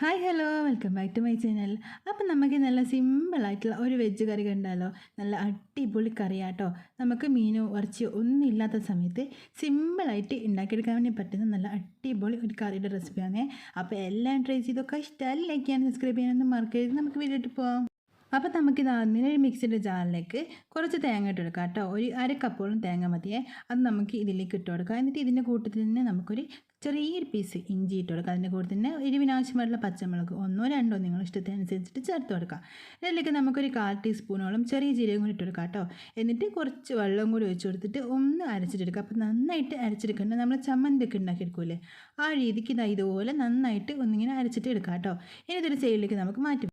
Hi hello welcome back to my channel അപ്പം നമുക്ക് നല്ല സിമ്പിളായിട്ടുള്ള ഒരു വെജ് കറി കണ്ടാലോ? നല്ല അടിപൊളി കറിയാട്ടോ. നമുക്ക് മീനോ ഇറച്ചിയോ ഒന്നും ഇല്ലാത്ത സമയത്ത് സിമ്പിളായിട്ട് ഉണ്ടാക്കിയെടുക്കാൻ വേണ്ടി പറ്റുന്ന നല്ല അടിപൊളി ഒരു കറിയുടെ റെസിപ്പിയാണ് അപ്പോൾ എല്ലാം ട്രൈ ചെയ്തൊക്കെ ഇഷ്ടമല്ല ലൈക്ക് ചെയ്യാൻ സബ്സ്ക്രൈബ് ചെയ്യാനൊന്നും മറക്കരുത്. നമുക്ക് വീഡിയോട്ട് പോവാം. അപ്പോൾ നമുക്കിത് ആദ്യം ഒരു മിക്സിയുടെ ജാറിലേക്ക് കുറച്ച് തേങ്ങ ഇട്ട് കൊടുക്കാം കേട്ടോ. ഒരു അര കപ്പോളം തേങ്ങ മതിയേ. അത് നമുക്ക് ഇതിലേക്ക് ഇട്ട് കൊടുക്കാം. എന്നിട്ട് ഇതിന്റെ കൂട്ടത്തിൽ തന്നെ നമുക്കൊരു ചെറിയൊരു പീസ് ഇഞ്ചി ഇട്ട് കൊടുക്കുക അതിന്റെ കൂടെ തന്നെ എരിവിനാവശ്യമായിട്ടുള്ള പച്ചമുളക് ഒന്നോ രണ്ടോ നിങ്ങൾ ഇഷ്ടത്തിനനുസരിച്ചിട്ട് ചേർത്ത് കൊടുക്കുക ഇതിലേക്ക് നമുക്കൊരു കാൽ ടീസ്പൂണോളം ചെറിയ ജീരകം കൂടി ഇട്ട് കൊടുക്കാം കേട്ടോ. എന്നിട്ട് കുറച്ച് വെള്ളം കൂടി ഒഴിച്ചു കൊടുത്തിട്ട് ഒന്ന് അരച്ചിട്ടെടുക്കുക അപ്പോൾ നന്നായിട്ട് അരച്ചെടുക്കേണ്ട നമ്മൾ ചമ്മന്തിയൊക്കെ ഉണ്ടാക്കിയെടുക്കൂലേ ആ രീതിക്ക് ഇതാ ഇതുപോലെ നന്നായിട്ട് ഒന്നിങ്ങനെ അരച്ചിട്ട് എടുക്കാം കേട്ടോ. ഇനി ഇതൊരു സൈഡിലേക്ക് നമുക്ക് മാറ്റി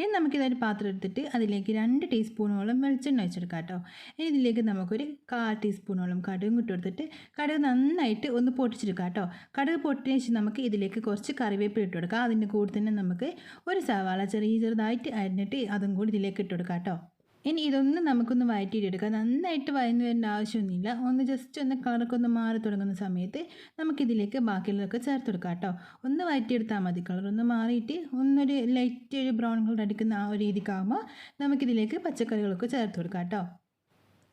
ഇനി നമുക്കിതൊരു പാത്രം എടുത്തിട്ട് അതിലേക്ക് രണ്ട് ടീസ്പൂണോളം വെളിച്ചെണ്ണ ഒഴിച്ചെടുക്കാം കേട്ടോ ഇനി ഇതിലേക്ക് നമുക്കൊരു കാൽ ടീസ്പൂണോളം കടുകും ഇട്ട് കൊടുത്തിട്ട് കടുക് നന്നായിട്ട് ഒന്ന് പൊട്ടിച്ചെടുക്കാം കേട്ടോ കടുക് പൊട്ടിയ ശേഷം നമുക്ക് ഇതിലേക്ക് കുറച്ച് കറിവേപ്പില ഇട്ട് കൊടുക്കാം. അതിന്റെ കൂടെ തന്നെ നമുക്ക് ഒരു സവാള ചെറിയ ചെറുതായിട്ട് അരിഞ്ഞിട്ട് അതും കൂടി ഇതിലേക്ക് ഇട്ട് കൊടുക്കാം കേട്ടോ ഇനി ഇതൊന്ന് നമുക്കൊന്ന് വഴറ്റിയിട്ടെടുക്കാം. നന്നായിട്ട് വഴന്നു വരേണ്ട ആവശ്യമൊന്നുമില്ല. ഒന്ന് ജസ്റ്റ് ഒന്ന് കളറൊക്കെ ഒന്ന് മാറി തുടങ്ങുന്ന സമയത്ത് നമുക്കിതിലേക്ക് ബാക്കിയുള്ളതൊക്കെ ചേർത്ത് കൊടുക്കാം കേട്ടോ. ഒന്ന് വഴറ്റിയെടുത്താൽ മതി കളർ ഒന്ന് മാറിയിട്ട് ഒന്നൊരു ലൈറ്റ് ഒരു ബ്രൗൺ കളർ അടിക്കുന്ന ആ ഒരു രീതിക്കാകുമ്പോൾ നമുക്കിതിലേക്ക് പച്ചക്കറികളൊക്കെ ചേർത്ത് കൊടുക്കാം കേട്ടോ.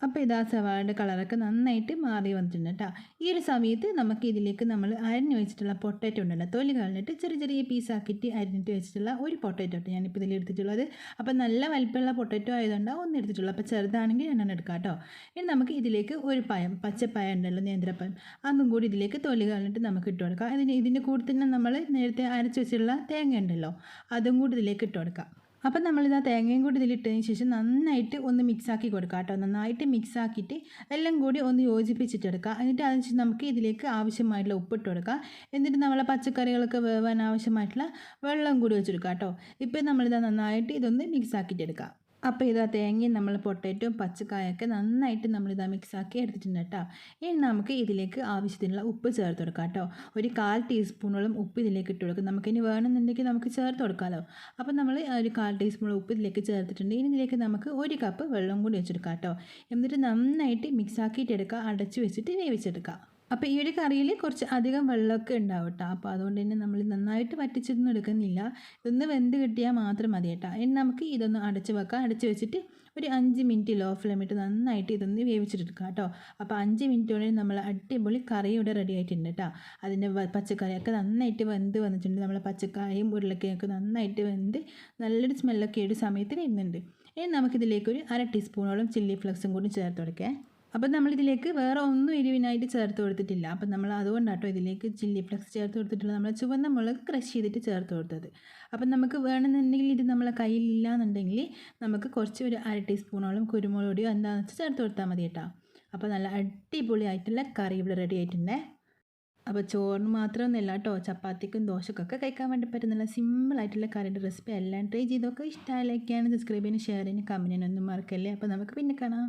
അപ്പോൾ ഇതാ സവാളയുടെ കളറൊക്കെ നന്നായിട്ട് മാറി വന്നിട്ടുണ്ട് കേട്ടോ ഈ ഒരു സമയത്ത് നമുക്ക് ഇതിലേക്ക് നമ്മൾ അരിഞ്ഞ് വെച്ചിട്ടുള്ള പൊട്ടറ്റോ ഉണ്ടല്ലോ തൊലി കളഞ്ഞിട്ട് ചെറിയ ചെറിയ പീസാക്കിയിട്ട് അരിഞ്ഞിട്ട് വെച്ചിട്ടുള്ള ഒരു പൊട്ടറ്റോ ഞാൻ ഞാനിപ്പോൾ ഇതിൽ എടുത്തിട്ടുള്ളത്. അപ്പോൾ നല്ല വലിപ്പമുള്ള പൊട്ടറ്റോ ആയതുകൊണ്ട് ഒന്ന് എടുത്തിട്ടുള്ളൂ. അപ്പോൾ ചെറുതാണെങ്കിൽ രണ്ടെണ്ണം എടുക്കാം കേട്ടോ ഇനി നമുക്ക് ഇതിലേക്ക് ഒരു പയം പച്ചപ്പയം ഉണ്ടല്ലോ നേന്ത്രപ്പഴം അതും കൂടി ഇതിലേക്ക് തൊലി കളഞ്ഞിട്ട് നമുക്ക് ഇട്ട് കൊടുക്കാം. ഇതിന് ഇതിന്റെ കൂടെ തന്നെ നമ്മൾ നേരത്തെ അരച്ച് വെച്ചിട്ടുള്ള തേങ്ങ ഉണ്ടല്ലോ അതും കൂടി ഇതിലേക്ക് ഇട്ട് കൊടുക്കാം. അപ്പം നമ്മളിതാ തേങ്ങയും കൂടി ഇതിലിട്ടതിന് ശേഷം നന്നായിട്ട് ഒന്ന് മിക്സാക്കി കൊടുക്കുക കേട്ടോ. നന്നായിട്ട് മിക്സാക്കിയിട്ട് എല്ലാം കൂടി ഒന്ന് യോജിപ്പിച്ചിട്ടെടുക്കുക എന്നിട്ട് അതിന് ശേഷം നമുക്ക് ഇതിലേക്ക് ആവശ്യമായിട്ടുള്ള ഉപ്പിട്ട് കൊടുക്കുക എന്നിട്ട് നമ്മളെ പച്ചക്കറികളൊക്കെ വേവാൻ ആവശ്യമായിട്ടുള്ള വെള്ളം കൂടി വെച്ചെടുക്കുക കേട്ടോ. ഇപ്പം നമ്മളിതാ നന്നായിട്ട് ഇതൊന്ന് മിക്സാക്കിയിട്ടെടുക്കുക അപ്പോൾ ഇതാ തേങ്ങയും നമ്മൾ പൊട്ടറ്റവും പച്ചക്കായൊക്കെ നന്നായിട്ട് നമ്മളിതാ മിക്സാക്കി എടുത്തിട്ടുണ്ട് കേട്ടോ ഇനി നമുക്ക് ഇതിലേക്ക് ആവശ്യത്തിനുള്ള ഉപ്പ് ചേർത്ത് കൊടുക്കാം കേട്ടോ ഒരു കാൽ ടീസ്പൂണോളം ഉപ്പ് ഇതിലേക്ക് ഇട്ട് കൊടുക്കും. നമുക്കിനി വേണമെന്നുണ്ടെങ്കിൽ നമുക്ക് ചേർത്ത് കൊടുക്കാമല്ലോ അപ്പോൾ നമ്മൾ ഒരു കാൽ ടീസ്പൂൺ ഉപ്പ് ഇതിലേക്ക് ചേർത്തിട്ടുണ്ട്. ഇനി ഇതിലേക്ക് നമുക്ക് ഒരു കപ്പ് വെള്ളം കൂടി വെച്ചെടുക്കാം കേട്ടോ എന്നിട്ട് നന്നായിട്ട് മിക്സാക്കിയിട്ട് എടുക്കുക അടച്ച് വെച്ചിട്ട് വേവിച്ചെടുക്കുക അപ്പോൾ ഈ ഒരു കറിയിൽ കുറച്ച് അധികം വെള്ളമൊക്കെ ഉണ്ടാവും കേട്ടോ അപ്പോൾ അതുകൊണ്ട് തന്നെ നമ്മൾ നന്നായിട്ട് വറ്റിച്ചൊന്നും എടുക്കുന്നില്ല. ഇതൊന്ന് വെന്ത് കിട്ടിയാൽ മാത്രം മതി കേട്ടോ ഇനി നമുക്ക് ഇതൊന്ന് അടച്ച് വെക്കാം. അടച്ച് വെച്ചിട്ട് ഒരു അഞ്ച് മിനിറ്റ് ലോ ഫ്ലെയിമിട്ട് നന്നായിട്ട് ഇതൊന്ന് വേവിച്ചെടുക്കുക കേട്ടോ അപ്പോൾ അഞ്ച് മിനിറ്റോടെ നമ്മൾ അടിപൊളി കറി ഇവിടെ റെഡി ആയിട്ടുണ്ട് കേട്ടോ അതിന്റെ പച്ചക്കറിയൊക്കെ നന്നായിട്ട് വെന്ത് വന്നിട്ടുണ്ട്. നമ്മളെ പച്ചക്കറിയും ഉരുളക്കയൊക്കെ നന്നായിട്ട് വെന്ത് നല്ലൊരു സ്മെല്ലൊക്കെ ഒരു സമയത്ത് വരുന്നുണ്ട്. ഇനി നമുക്കിതിലേക്ക് ഒരു അര ടീസ്പൂണോളം ചില്ലി ഫ്ലക്സും കൂടി ചേർത്ത് കൊടുക്കേ. അപ്പം നമ്മളിതിലേക്ക് വേറെ ഒന്നും എരിവിനായിട്ട് ചേർത്ത് കൊടുത്തിട്ടില്ല. അപ്പം നമ്മൾ അതുകൊണ്ടാട്ടോ ഇതിലേക്ക് ചില്ലി ഫ്ലക്സ് ചേർത്ത് കൊടുത്തിട്ടുള്ളത്. നമ്മൾ ചുവന്ന മുളക് ക്രഷ് ചെയ്തിട്ട് ചേർത്ത് കൊടുത്തത്. അപ്പം നമുക്ക് വേണമെന്നുണ്ടെങ്കിൽ ഇത് നമ്മളെ കയ്യിലില്ല എന്നുണ്ടെങ്കിൽ നമുക്ക് കുറച്ച് ഒരു അര ടീസ്പൂണോളം കുരുമുളക് പൊടിയോ എന്താണെന്ന് വെച്ചാൽ ചേർത്ത് കൊടുത്താൽ മതി കേട്ടോ. അപ്പോൾ നല്ല അടിപൊളിയായിട്ടുള്ള കറി ഇവിടെ റെഡി ആയിട്ടുണ്ടേ. അപ്പോൾ ചോറിന് മാത്രമൊന്നുമില്ല കേട്ടോ ചപ്പാത്തിക്കും ദോശക്കൊക്കെ കഴിക്കാൻ വേണ്ടി പറ്റുന്ന സിമ്പിളായിട്ടുള്ള കറിയുടെ റെസിപ്പി എല്ലാം ട്രൈ ചെയ്തൊക്കെ ഇഷ്ടമായി ലൈക്ക് സബ്സ്ക്രൈബ് ചെയ്യാനും ഷെയർ ചെയ്യാനും കമന്റിനൊന്നും മറക്കല്ലേ. അപ്പോൾ നമുക്ക് പിന്നെ കാണാം.